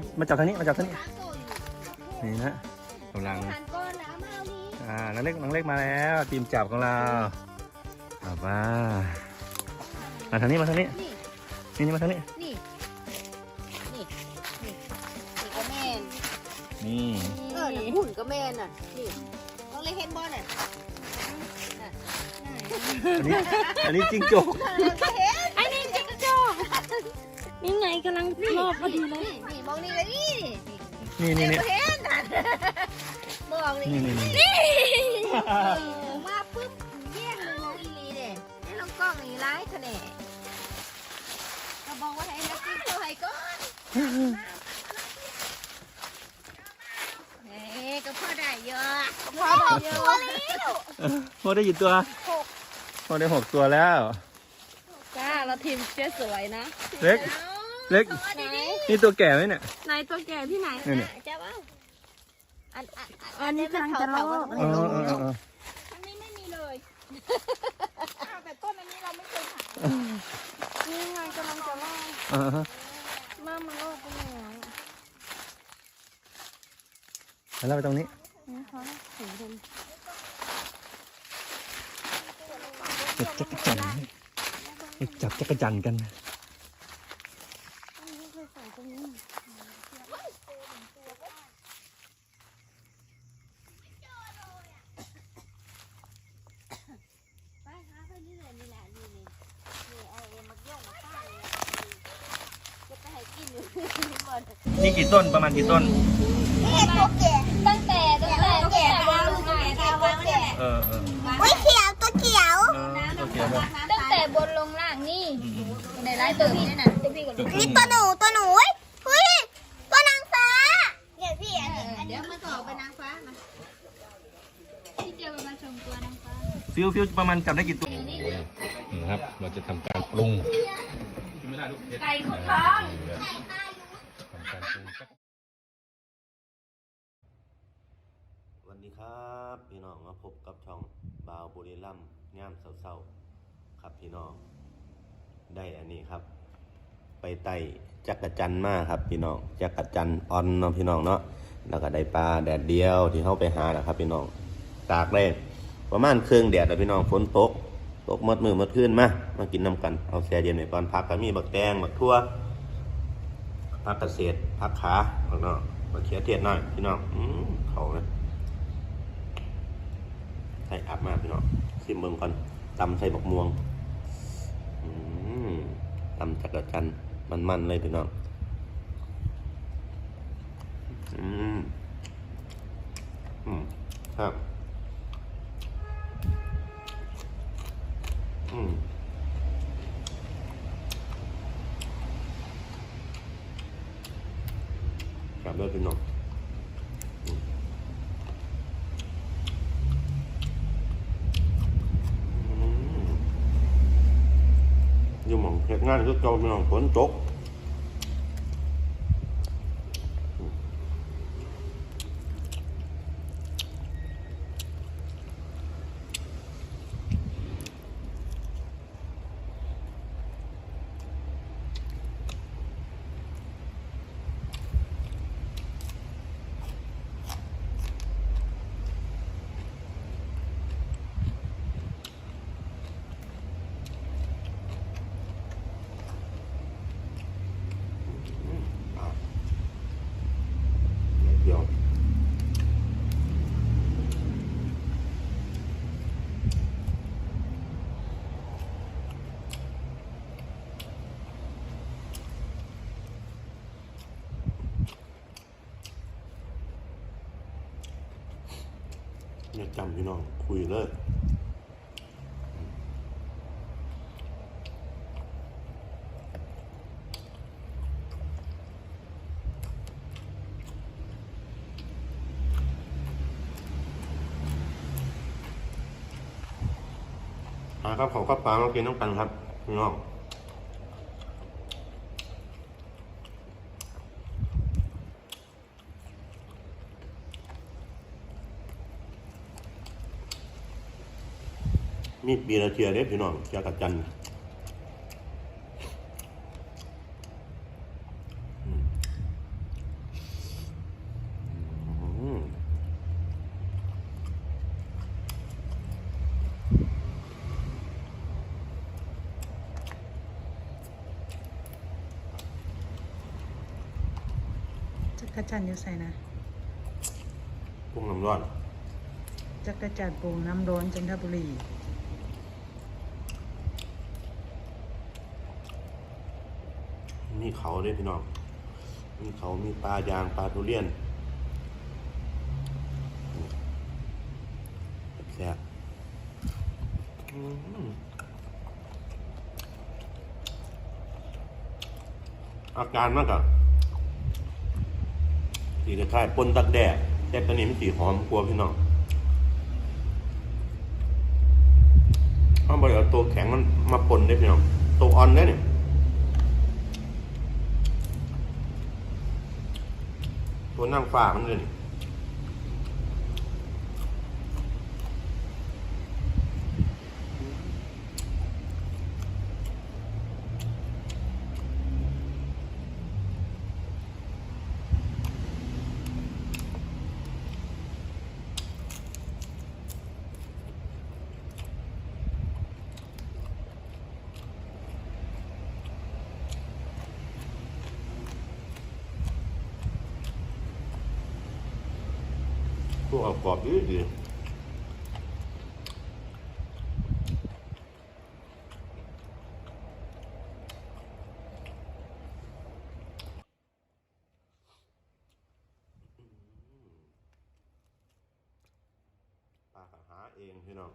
มามาจับทางนี้มาจับทางนี้สามตัวอยู่นี่นะกำลังหันก้อนแล้วมาเอานี้อ่าน้องเล็กน้องเล็กมาแล้วทีมจับของเราเอามามาทางนี้มาทางนี้นี่นี่นี่มาทางนี้นี่นี่นี่นี่ก็แม่นนี่เออน่ะหุ่นก็แม่นน่ะนี่ต้องเลยเห็นบอลน่ะอันนี้อันนี้จิ้งจกไอ้นี่จิกจอก นี่ไงกำลังรอบพอดีเลยนี่นี่มองนี่เลยนี่นี่นี่นี่เห็นน่ะมองนี่นี่นี่นี่เออมาปุ๊บแย่งเลยมองอีหลีเด้ไอ้ลองกล้องนี่ร้ายคะแนนก็บอกว่าให้นักกินเท่าไหร่ก่อนเฮ้ก็พอได้เยอะก็พอได้เยอะโมได้กี่ตัวโมได้หกตัวแล้วจ้าเราทีมเชื่อสวยนะเล็ก เล็กไหนนี่ตัวแก่ไหมเนี่ยไหนตัวแก่ที่ไหนนี่นี่จะว่าอันอันอันนี้กำลังจะลอกเออเออเออเอออันนี้ไม่มีเลยแต่ต้นอันนี้เราไม่เคยหานี่ไงกำลังจะลอกเออเออมามาลอกก็ไม่ไหวแล้วเราไปตรงนี้นะคะถึงเป็นเก็บจักรจันทร์ไปจับจักรจันทร์กัน ไม่เคยใส่ตรงนี้ ไปหาไปนี่เลยนี่แหละนี่นี่นี่เอาเอ็มมาย่องมาป้าเลยจะไปให้กินอยู่บ นนี่กี่ต้นประมาณกี่ต้น ตั้งแต่ตั้งแต่ตั้งแต่วางตั้งแต่วางเนี่ยเออเออไว้เขียวตัวเขียวเออโอเคครับตั้งแต่บนลงล่างนี่ในไลฟ์ตัวพี่นี่นะตัวพี่กับจุดนี่ตัวหนูตัวหนูเฮ้ยตัวนางฟ้าเนี่ยพี่อันนี้เดี๋ยวมาต่อไปนางฟ้ามาพี่เจอมาชมตัวนางฟ้าฟิวฟิวประมาณจับได้กี่ตัวนี่ครับ เราจะทำการปรุงไก่ขุดทองทำ การปรุงสักวัสดีครับพี่น้องมาพบกับช่องบาวบุรีรัมย่ามเศร้าๆครับพี่น้องได้อันนี้ครับ ไปไต่จักรจันทร์มาครับพี่น้องจักรจันทร์ออนเนาะพี่น้องเนาะแล้วก็ได้ปลาแดดเดียวที่เข้าไปหาแหละครับ พี่น้องตากเลยประมาณเครื่องแดดแล้วพี่น้องฝนตกตกมดมือมดขึ้นมามากินน้ำกันเอาแช่เย็นไว้ก่อนพักก็มีบักแตงบักทั่ว พักเกษตรพักขาพี่น้องบักเขียเทียดหน่อยพี่น้องอืมเขาเลยใส่อับมากพี่น้องชิมเบิ่งก่อนตำใส่บักม่วงอืมตำจักรจันทร์มันเลยพี่น้องอืมอืมครับอืม กับด้วยพี่น้องอืมยู่หมองเฮ็ดงานคือเก่าพี่น้องฝนตกอืมอะเดี๋ยว เนี่ยจำพี่น้องคุยเลยหาครับเขาก็ปลามากินต้องกันครับพี่น้อง มีปีละเทียเล็บพี่น้องเทียกับจันจักระจันอยู่ใส่นะปรุงน้ำร้อน จักระจันทปรุงน้ำร้อนจันทบุรี มีเขาด้วยพี่น้อง มีเขามีปลายางปลาทุเรียนแซ่บอืมอาการมากอะสีคล้ายๆปนตักแดดแต่ตัวนี้มันสีหอมกว่าพี่น้องเขาบอกเอาตัวแข็งมันมาปนได้พี่น้องตัวอ่อนได้เนี่ย ตัวนั่งฝ่ามันเลยนี่ พวกเอากรอบดีดีปลาหาเองพี่น้อง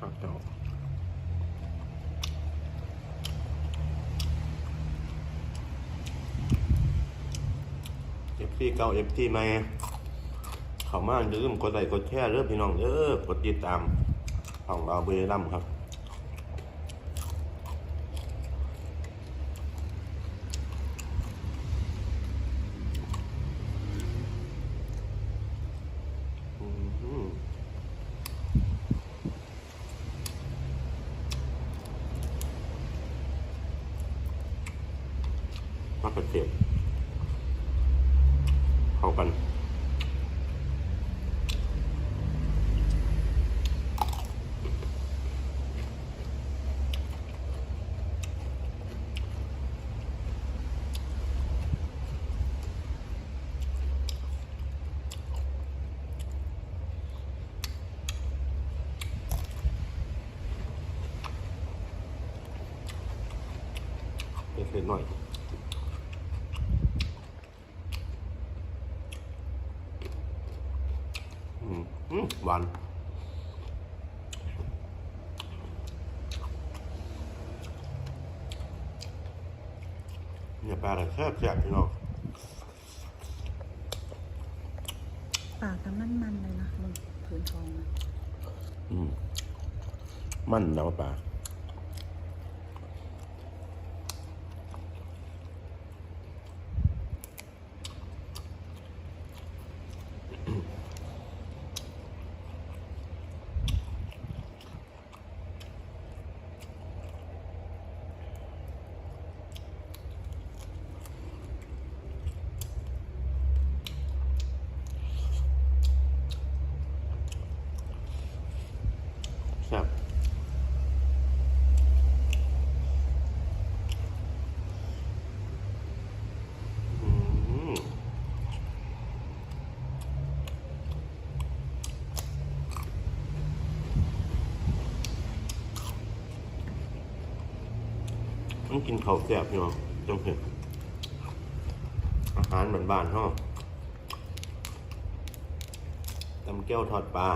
ครับ เจ้าเอฟซีเก่าเอฟซีใหม่เข้ามาอย่าลืมกดไลค์กดแชร์เริ่มพี่น้องเด้อกดติดตามของเราเบอร์ลัมครับ อืม มาก ระเทียมเข้ากันเผ็ดๆหน่อย อืมอืม หวานเนี่ยปลาอะไรแซ่บแซ่บพี่น้องปากกับมันมันๆเลยนะมึงผืนทองนะอืมมันนะว่าปลาแซ่บอืม ต้องกินข้าวแซ่บพี่น้องจังเผ็ดอาหารบ้านๆเนาะตำแก้วทอดปลา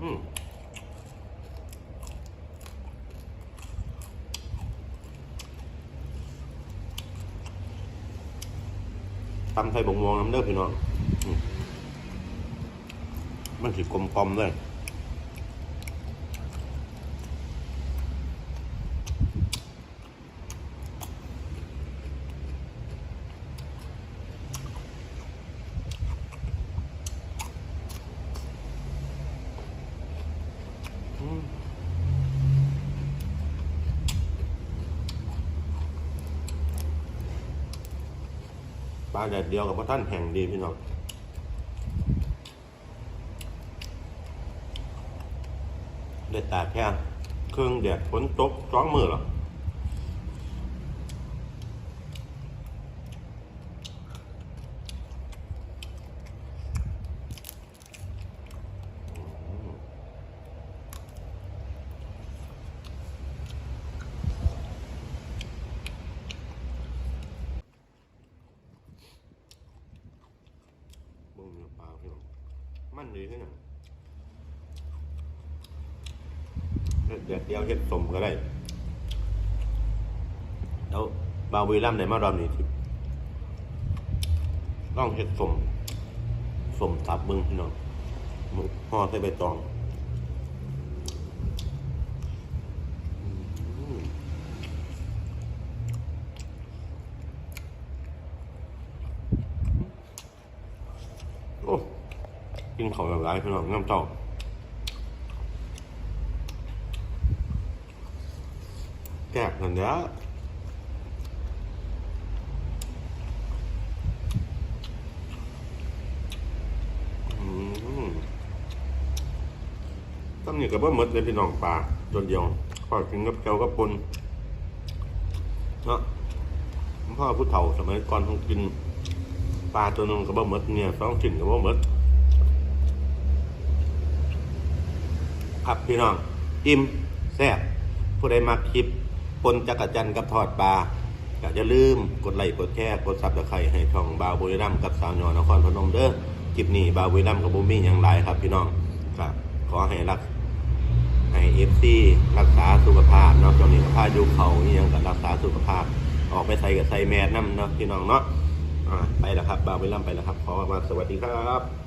อืมตำไทยบงมองน้ำเด้อพี่น้อง มันสิกลมกลมเลย ปลาแดดเดียวกับพระท่านแห่งดีพี่น้องได้ตาแค่เครื่องแดดฝนตกจ้องมือหรอมึงเนื้อปลาพี่น้อง มันดีขึ้นอ่ยเดี๋ยวเดียวเห็ดสมก็ได้แล้วบาวีรัมในมารอมนี้ที่ต้องเห็ดสมสมตับเบิ้งพี่น้องมึงห่อใส่ใบตองอืมโอ้ กินของแบบไรพี่น้องน้ำเต้าแกะกันเนี้ยตั้งนี่กับว่ามดเลยพี่น้องปลาจนเดียวพอกินกับแก้วกับปนเนาะพ่อผู้เฒ่าสมัยก่อนต้องกินปลาตัวนึงกับว่ามดเนี่ยต้องกินกับว่ามด ครับพี่น้อง อิ่มแซ่บผู้ใดมาคลิปปนจักรจันทร์กับทอดปลาก็อย่าลืมกดไลค์กดแชร์กดซับสไครต์ให้ช่องบาวบุรีรัมย์กับสาวยอนครพนมเด้อคลิปนี้บาวบุรีรัมย์กับบูมี่อย่างไรครับพี่น้องครับขอให้รักให้เอฟซีรักษาสุขภาพเนาะช่วงนี้ก็พายุเขานี่ยังกับรักษาสุขภาพ ออกไปใส่กับใส่แมสน้ำเนาะพี่น้องเนาะไปแล้วครับบาวบุรีรัมย์ไปแล้วครับขอมาสวัสดีครับ